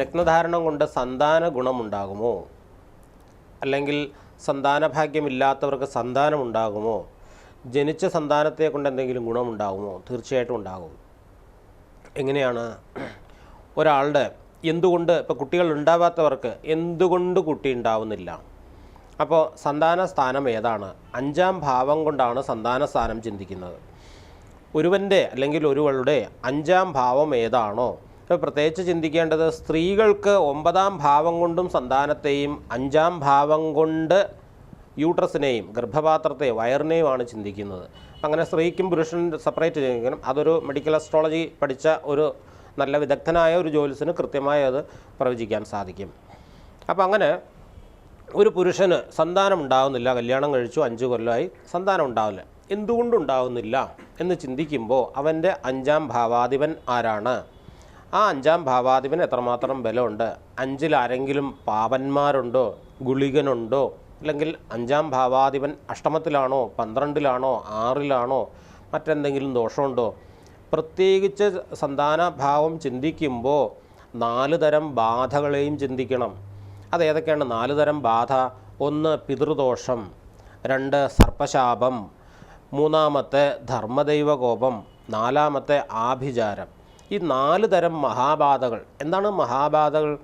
രത്നധാരണം കൊണ്ട് സന്താന ഗുണമുണ്ടാകുമോ? അല്ലെങ്കിൽ സന്താനഭാഗ്യമില്ലാത്തവർക്ക് സന്താനം ഉണ്ടാകുമോ ജനിച്ച സന്താനത്തെ കൊണ്ട് എന്തെങ്കിലും ഗുണമുണ്ടാകുമോ? തീർച്ചയായിട്ടും ഉണ്ടാകും. എങ്ങനെയാണ് ഒരാളുടെ എന്തുകൊണ്ട് ഇപ്പോൾ കുട്ടികൾ ഉണ്ടാവാത്തവർക്ക് എന്തുകൊണ്ട് കുട്ടി ഉണ്ടാവുന്നില്ല? അപ്പോൾ സന്താന സ്ഥാനം ഏതാണ്? അഞ്ചാം ഭാവം കൊണ്ടാണ് സന്താന സ്ഥാനം ചിന്തിക്കുന്നത്. ഒരുവന്റെ അല്ലെങ്കിൽ ഒരുവളുടെ അഞ്ചാം ഭാവം ഏതാണോ? പ്രത്യേകിച്ച് ചിന്തിക്കേണ്ടത് സ്ത്രീകൾക്ക് ഒമ്പതാം ഭാവം കൊണ്ടും സന്താനത്തെയും അഞ്ചാം ഭാവം കൊണ്ട് യൂട്രസിനെയും ഗർഭപാത്രത്തെ വയറിനെയുമാണ് ചിന്തിക്കുന്നത്. അങ്ങനെ സ്ത്രീക്കും പുരുഷനും സെപ്പറേറ്റ് ചെയ്യണം അതൊരു മെഡിക്കൽ അസ്ട്രോളജി പഠിച്ച ഒരു നല്ല വിദഗ്ധനായ ഒരു ജോലിസിന് കൃത്യമായി അത് പ്രവചിക്കാൻ സാധിക്കും. അപ്പോൾ അങ്ങനെ ഒരു പുരുഷന് സന്താനം ഉണ്ടാകുന്നില്ല കല്യാണം കഴിച്ചു അഞ്ച് കൊല്ലമായി സന്താനം ഉണ്ടാവില്ല. എന്തുകൊണ്ടുണ്ടാവുന്നില്ല എന്ന് ചിന്തിക്കുമ്പോൾ അവന്റെ അഞ്ചാം ഭാവാധിപൻ ആരാണ്? ആ അഞ്ചാം ഭാവാധിപന് എത്രമാത്രം ബലമുണ്ട്? അഞ്ചിൽ ആരെങ്കിലും പാപന്മാരുണ്ടോ ഗുളികനുണ്ടോ? അല്ലെങ്കിൽ അഞ്ചാം ഭാവാധിപൻ അഷ്ടമത്തിലാണോ? പന്ത്രണ്ടിലാണോ? ആറിലാണോ? മറ്റെന്തെങ്കിലും ദോഷമുണ്ടോ? പ്രത്യേകിച്ച് സന്താനഭാവം ചിന്തിക്കുമ്പോൾ നാല് തരം ബാധകളെയും ചിന്തിക്കണം. അതേതൊക്കെയാണ് നാല് തരം ബാധ. ഒന്ന് പിതൃദോഷം. രണ്ട് സർപ്പശാപം. മൂന്നാമത്തെ ധർമ്മദൈവകോപം. നാലാമത്തെ ആഭിചാരം. ഈ നാല് തരം മഹാബാധകൾ. എന്താണ് മഹാബാധകൾ?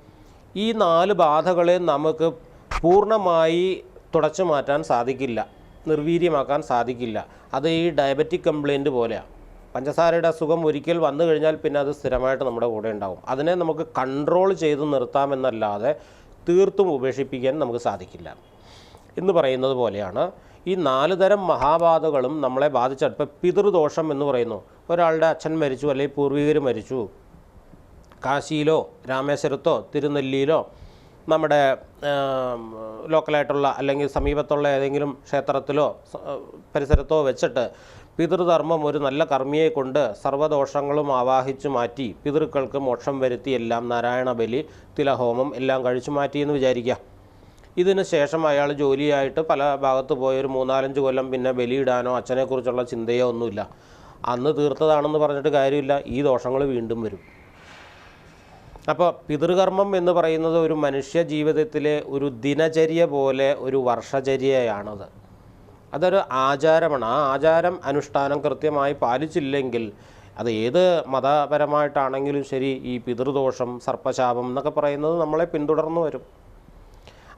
ഈ നാല് ബാധകളെ നമുക്ക് പൂർണമായി തുടച്ചു മാറ്റാൻ സാധിക്കില്ല നിർവീര്യമാക്കാൻ സാധിക്കില്ല. അത് ഈ ഡയബറ്റിക് കംപ്ലയിന്റ് പോലെയാണ് പഞ്ചസാരയുടെ അസുഖം ഒരിക്കൽ വന്നു കഴിഞ്ഞാൽ പിന്നെ അത് സ്ഥിരമായിട്ട് നമ്മുടെ കൂടെ ഉണ്ടാവും. അതിനെ നമുക്ക് കൺട്രോൾ ചെയ്ത് നിർത്താമെന്നല്ലാതെ തീർത്തും ഉപേക്ഷിപ്പിക്കാൻ നമുക്ക് സാധിക്കില്ല. എന്ന് പറയുന്നത് പോലെയാണ് ഈ നാല് തരം മഹാബാധകളും നമ്മളെ ബാധിച്ചപ്പോൾ പിതൃദോഷം എന്ന് പറയുന്നു. ഒരാളുടെ അച്ഛൻ മരിച്ചു അല്ലെങ്കിൽ പൂർവികർ മരിച്ചു. കാശിയിലോ രാമേശ്വരത്തോ തിരുനെല്ലിയിലോ നമ്മുടെ ലോക്കലായിട്ടുള്ള അല്ലെങ്കിൽ സമീപത്തുള്ള ഏതെങ്കിലും ക്ഷേത്രത്തിലോ പരിസരത്തോ വെച്ചിട്ട് പിതൃധർമ്മം ഒരു നല്ല കർമ്മിയെ കൊണ്ട് സർവദോഷങ്ങളും ആവാഹിച്ചു മാറ്റി പിതൃക്കൾക്ക് മോക്ഷം വരുത്തി എല്ലാം നാരായണ ബലി തിലഹോമം എല്ലാം കഴിച്ചു മാറ്റി എന്ന് വിചാരിക്കുക ഇതിന് ശേഷം അയാൾ ജോലിയായിട്ട് പല ഭാഗത്ത് പോയ ഒരു മൂന്നാലഞ്ച് കൊല്ലം പിന്നെ ബലിയിടാനോ അച്ഛനെക്കുറിച്ചുള്ള ചിന്തയോ ഒന്നുമില്ല. അന്ന് തീർത്തതാണെന്ന് പറഞ്ഞിട്ട് കാര്യമില്ല. ഈ ദോഷങ്ങൾ വീണ്ടും വരും. അപ്പോൾ പിതൃകർമ്മം എന്ന് പറയുന്നത് ഒരു മനുഷ്യ ജീവിതത്തിലെ ഒരു ദിനചര്യ പോലെ ഒരു വർഷചര്യയാണത്. അതൊരു ആചാരമാണ്. ആ ആചാരം അനുഷ്ഠാനം കൃത്യമായി പാലിച്ചില്ലെങ്കിൽ അത് ഏത് മതപരമായിട്ടാണെങ്കിലും ശരി ഈ പിതൃദോഷം സർപ്പശാപം എന്നൊക്കെ പറയുന്നത് നമ്മളെ പിന്തുടർന്നു വരും.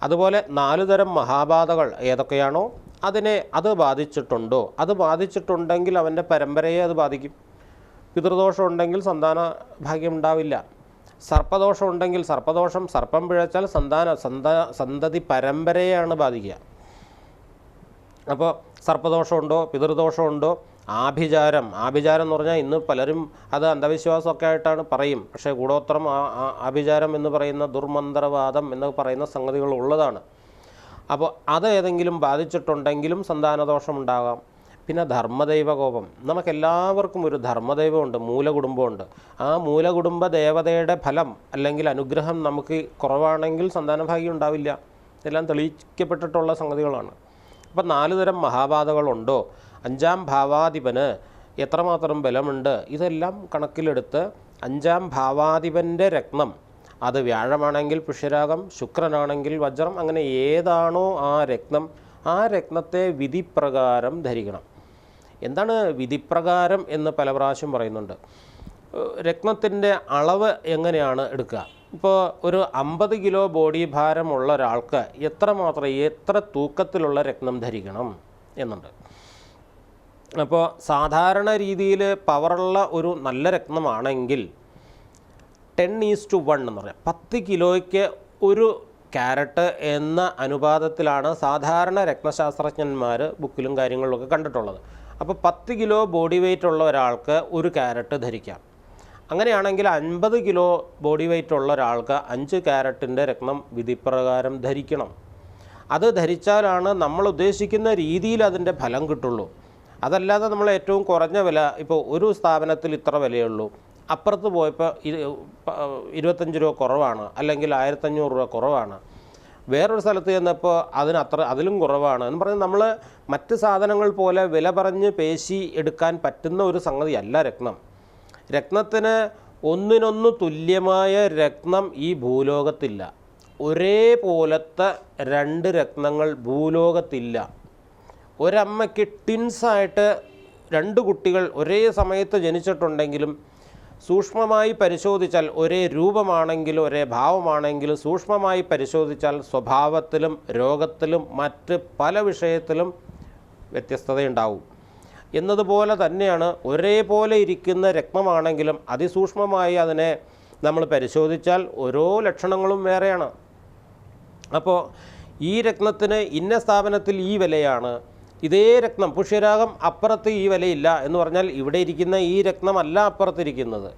അതുപോലെ നാല് തരം മഹാബാധകൾ ഏതൊക്കെയാണോ? അതിനെ അത് ബാധിച്ചിട്ടുണ്ടോ? അത് ബാധിച്ചിട്ടുണ്ടെങ്കിൽ അവന്റെ പരമ്പരയെ അത് ബാധിക്കും. പിതൃദോഷം ഉണ്ടെങ്കിൽ സന്താന ഭാഗ്യം ഉണ്ടാവില്ല. സർപ്പദോഷം ഉണ്ടെങ്കിൽ സർപ്പദോഷം സർപ്പം പിഴച്ചാൽ സന്താന സന്ത സന്തതി പരമ്പരയാണ് ബാധിക്കുക. അപ്പോൾ സർപ്പദോഷമുണ്ടോ പിതൃദോഷമുണ്ടോ ആഭിചാരം. ആഭിചാരം എന്ന് പറഞ്ഞാൽ ഇന്ന് പലരും അത് അന്ധവിശ്വാസമൊക്കെ ആയിട്ടാണ് പറയും. പക്ഷേ കൂടോത്രം ആഭിചാരം എന്ന് പറയുന്ന ദുർമന്ത്രവാദം എന്ന് പറയുന്ന സംഗതികൾ ഉള്ളതാണ്. അപ്പോൾ അത് ഏതെങ്കിലും ബാധിച്ചിട്ടുണ്ടെങ്കിലും സന്താനദോഷം ഉണ്ടാകാം പിന്നെ ധർമ്മദൈവകോപം. നമുക്കെല്ലാവർക്കും ഒരു ധർമ്മദൈവമുണ്ട് മൂലകുടുംബമുണ്ട്. ആ മൂലകുടുംബ ദേവതയുടെ ഫലം അല്ലെങ്കിൽ അനുഗ്രഹം നമുക്ക് കുറവാണെങ്കിൽ സന്താനഭാഗ്യം ഉണ്ടാവില്ല. ഇതെല്ലാം തെളിയിക്കപ്പെട്ടിട്ടുള്ള സംഗതികളാണ്. അപ്പം നാല് തരം മഹാബാധകളുണ്ടോ? അഞ്ചാം ഭാവാധിപന് എത്രമാത്രം ബലമുണ്ട്? ഇതെല്ലാം കണക്കിലെടുത്ത് അഞ്ചാം ഭാവാധിപന്റെ രത്നം അത് വ്യാഴമാണെങ്കിൽ പുഷ്യരാഗം ശുക്രനാണെങ്കിൽ വജ്രം അങ്ങനെ ഏതാണോ ആ രത്നം ആ രത്നത്തെ വിധിപ്രകാരം ധരിക്കണം. എന്താണ് വിധിപ്രകാരം എന്ന് പല പ്രാവശ്യം പറയുന്നുണ്ട്. രത്നത്തിന്റെ അളവ് എങ്ങനെയാണ് എടുക്കുക? ഇപ്പോൾ ഒരു അമ്പത് കിലോ ബോഡി ഭാരമുള്ള ഒരാൾക്ക് എത്രമാത്രം എത്ര തൂക്കത്തിലുള്ള രത്നം ധരിക്കണം എന്നുണ്ട്. അപ്പോൾ സാധാരണ രീതിയിൽ പവറുള്ള ഒരു നല്ല രത്നമാണെങ്കിൽ ടെൻ ഈസ് ടു വൺ എന്ന് പറയാം. പത്ത് കിലോയ്ക്ക് ഒരു ക്യാരറ്റ് എന്ന അനുപാതത്തിലാണ് സാധാരണ രത്നശാസ്ത്രജ്ഞന്മാർ ബുക്കിലും കാര്യങ്ങളിലൊക്കെ കണ്ടിട്ടുള്ളത്. അപ്പോൾ പത്ത് കിലോ ബോഡി വെയിറ്റ് ഉള്ള ഒരാൾക്ക് ഒരു ക്യാരറ്റ് ധരിക്കാം. അങ്ങനെയാണെങ്കിൽ അൻപത് കിലോ ബോഡി വെയിറ്റ് ഉള്ള ഒരാൾക്ക് അഞ്ച് ക്യാരറ്റിന്റെ രത്നം വിധിപ്രകാരം ധരിക്കണം. അത് ധരിച്ചാലാണ് നമ്മൾ ഉദ്ദേശിക്കുന്ന രീതിയിൽ അതിന്റെ ഫലം കിട്ടുള്ളൂ. അതല്ലാതെ നമ്മൾ ഏറ്റവും കുറഞ്ഞ വില ഇപ്പോൾ ഒരു സ്ഥാപനത്തിൽ ഇത്ര വിലയുള്ളൂ. അപ്പുറത്ത് പോയപ്പോൾ ഇരുപത്തഞ്ച് രൂപ കുറവാണ് അല്ലെങ്കിൽ ആയിരത്തഞ്ഞൂറ് രൂപ കുറവാണ്. വേറൊരു സ്ഥലത്ത് ചെന്നപ്പോൾ അതിന് അത്ര അതിലും കുറവാണ് എന്ന് പറഞ്ഞാൽ നമ്മൾ മറ്റ് സാധനങ്ങൾ പോലെ വില പറഞ്ഞ് പേശി എടുക്കാൻ പറ്റുന്ന ഒരു സംഗതിയല്ല രത്നം. രത്നത്തിന് ഒന്നിനൊന്ന് തുല്യമായ രത്നം ഈ ഭൂലോകത്തില്ല. ഒരേപോലത്തെ രണ്ട് രത്നങ്ങൾ ഭൂലോകത്തില്ല. ഒരമ്മയ്ക്ക് ടിൻസായിട്ട് രണ്ട് കുട്ടികൾ ഒരേ സമയത്ത് ജനിച്ചിട്ടുണ്ടെങ്കിലും സൂക്ഷ്മമായി പരിശോധിച്ചാൽ ഒരേ രൂപമാണെങ്കിലും ഒരേ ഭാവമാണെങ്കിലും സൂക്ഷ്മമായി പരിശോധിച്ചാൽ സ്വഭാവത്തിലും രോഗത്തിലും മറ്റ് പല വിഷയത്തിലും വ്യത്യസ്തതയുണ്ടാവും. എന്നതുപോലെ തന്നെയാണ് ഒരേപോലെ ഇരിക്കുന്ന രക്തമാണെങ്കിലും അതിസൂക്ഷ്മമായി അതിനെ നമ്മൾ പരിശോധിച്ചാൽ ഓരോ ലക്ഷണങ്ങളും വേറെയാണ്. അപ്പോൾ ഈ രത്നത്തിന് ഇന്ന സ്ഥാപനത്തിൽ ഈ വിലയാണ്? ഇതേ രത്നം പുഷ്യരാഗം അപ്പുറത്ത് ഈ വിലയില്ല എന്ന് പറഞ്ഞാൽ ഇവിടെ ഇരിക്കുന്ന ഈ രത്നമല്ല അപ്പുറത്തിരിക്കുന്നത്.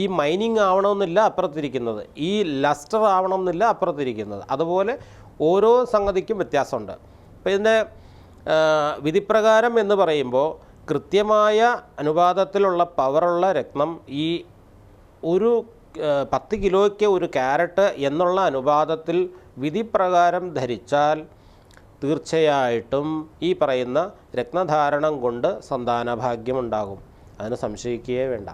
ഈ മൈനിങ് ആവണമെന്നില്ല അപ്പുറത്തിരിക്കുന്നത്. ഈ ലസ്റ്റർ ആവണമെന്നില്ല അപ്പുറത്തിരിക്കുന്നത്. അതുപോലെ ഓരോ സംഗതിക്കും വ്യത്യാസമുണ്ട്. അപ്പോൾ ഇതിന്റെ വിധിപ്രകാരം എന്ന് പറയുമ്പോൾ കൃത്യമായ അനുപാതത്തിലുള്ള പവറുള്ള രത്നം ഈ ഒരു പത്ത് കിലോയ്ക്ക് ഒരു ക്യാരറ്റ് എന്നുള്ള അനുപാതത്തിൽ വിധിപ്രകാരം ധരിച്ചാൽ തീർച്ചയായിട്ടും ഈ പറയുന്ന രത്നധാരണം കൊണ്ട് സന്താനഭാഗ്യമുണ്ടാകും അതിന് സംശയിക്കുകയേ വേണ്ട.